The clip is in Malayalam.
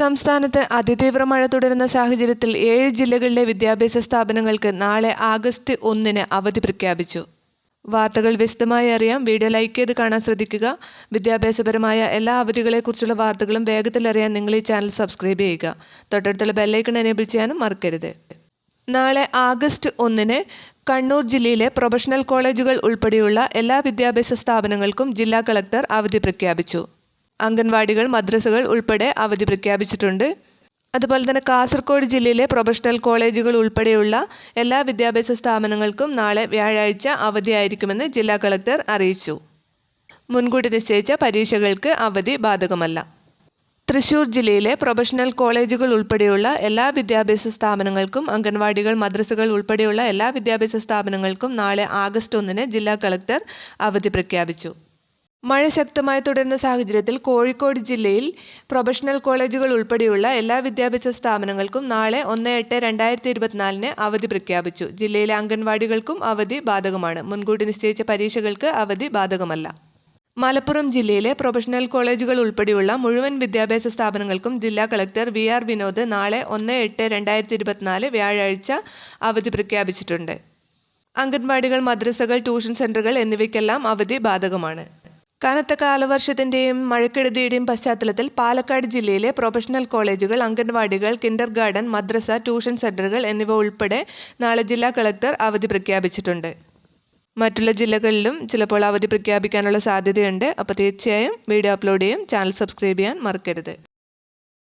സംസ്ഥാനത്ത് അതിതീവ്ര മഴ തുടരുന്ന സാഹചര്യത്തിൽ ഏഴ് ജില്ലകളിലെ വിദ്യാഭ്യാസ സ്ഥാപനങ്ങൾക്ക് നാളെ ആഗസ്റ്റ് ഒന്നിന് അവധി പ്രഖ്യാപിച്ചു. വാർത്തകൾ വിശദമായി അറിയാം. വീഡിയോ ലൈക്ക് ചെയ്ത് കാണാൻ ശ്രദ്ധിക്കുക. വിദ്യാഭ്യാസപരമായ എല്ലാ അവധികളെക്കുറിച്ചുള്ള വാർത്തകളും വേഗത്തിൽ അറിയാൻ നിങ്ങൾ ഈ ചാനൽ സബ്സ്ക്രൈബ് ചെയ്യുക. തൊട്ടടുത്തുള്ള ബെല്ലൈക്കൺ എനേബിൾ ചെയ്യാനും മറക്കരുത്. നാളെ ആഗസ്റ്റ് ഒന്നിന് കണ്ണൂർ ജില്ലയിലെ പ്രൊഫഷണൽ കോളേജുകൾ ഉൾപ്പെടെയുള്ള എല്ലാ വിദ്യാഭ്യാസ സ്ഥാപനങ്ങൾക്കും ജില്ലാ കളക്ടർ അവധി പ്രഖ്യാപിച്ചു. അംഗൻവാടികൾ മദ്രസകൾ ഉൾപ്പെടെ അവധി പ്രഖ്യാപിച്ചിട്ടുണ്ട്. അതുപോലെ തന്നെ കാസർഗോഡ് ജില്ലയിലെ പ്രൊഫഷണൽ കോളേജുകൾ ഉൾപ്പെടെയുള്ള എല്ലാ വിദ്യാഭ്യാസ സ്ഥാപനങ്ങൾക്കും നാളെ വ്യാഴാഴ്ച അവധിയായിരിക്കുമെന്ന് ജില്ലാ കളക്ടർ അറിയിച്ചു. മുൻകൂട്ടി നിശ്ചയിച്ച പരീക്ഷകൾക്ക് അവധി ബാധകമല്ല. തൃശൂർ ജില്ലയിലെ പ്രൊഫഷണൽ കോളേജുകൾ ഉൾപ്പെടെയുള്ള എല്ലാ വിദ്യാഭ്യാസ സ്ഥാപനങ്ങൾക്കും അംഗൻവാടികൾ മദ്രസകൾ ഉൾപ്പെടെയുള്ള എല്ലാ വിദ്യാഭ്യാസ സ്ഥാപനങ്ങൾക്കും നാളെ ആഗസ്റ്റ് ഒന്നിന് ജില്ലാ കളക്ടർ അവധി പ്രഖ്യാപിച്ചു. മഴ ശക്തമായി തുടരുന്ന സാഹചര്യത്തിൽ കോഴിക്കോട് ജില്ലയിൽ പ്രൊഫഷണൽ കോളേജുകൾ ഉൾപ്പെടെയുള്ള എല്ലാ വിദ്യാഭ്യാസ സ്ഥാപനങ്ങൾക്കും നാളെ ഒന്ന് എട്ട് രണ്ടായിരത്തി ഇരുപത്തിനാലിന് അവധി പ്രഖ്യാപിച്ചു. ജില്ലയിലെ അംഗൻവാടികൾക്കും അവധി ബാധകമാണ്. മുൻകൂട്ടി നിശ്ചയിച്ച പരീക്ഷകൾക്ക് അവധി ബാധകമല്ല. മലപ്പുറം ജില്ലയിലെ പ്രൊഫഷണൽ കോളേജുകൾ ഉൾപ്പെടെയുള്ള മുഴുവൻ വിദ്യാഭ്യാസ സ്ഥാപനങ്ങൾക്കും ജില്ലാ കളക്ടർ വി ആർ വിനോദ് നാളെ ഒന്ന് എട്ട് രണ്ടായിരത്തി ഇരുപത്തിനാല് വ്യാഴാഴ്ച അവധി പ്രഖ്യാപിച്ചിട്ടുണ്ട്. അംഗൻവാടികൾ മദ്രസകൾ ട്യൂഷൻ സെന്ററുകൾ എന്നിവയ്ക്കെല്ലാം അവധി ബാധകമാണ്. കനത്ത കാലവർഷത്തിന്റെയും മഴക്കെടുതിയുടെയും പശ്ചാത്തലത്തിൽ പാലക്കാട് ജില്ലയിലെ പ്രൊഫഷണൽ കോളേജുകൾ അംഗൻവാടികൾ കിൻഡർ ഗാർഡൻ മദ്രസ ട്യൂഷൻ സെന്ററുകൾ എന്നിവ ഉൾപ്പെടെ നാളെ ജില്ലാ കളക്ടർ അവധി പ്രഖ്യാപിച്ചിട്ടുണ്ട്. മറ്റുള്ള ജില്ലകളിലും ചിലപ്പോൾ അവധി പ്രഖ്യാപിക്കാനുള്ള സാധ്യതയുണ്ട്. അപ്പോൾ തീർച്ചയായും വീഡിയോ അപ്ലോഡ് ചെയ്യും. ചാനൽ സബ്സ്ക്രൈബ് ചെയ്യാൻ മറക്കരുത്.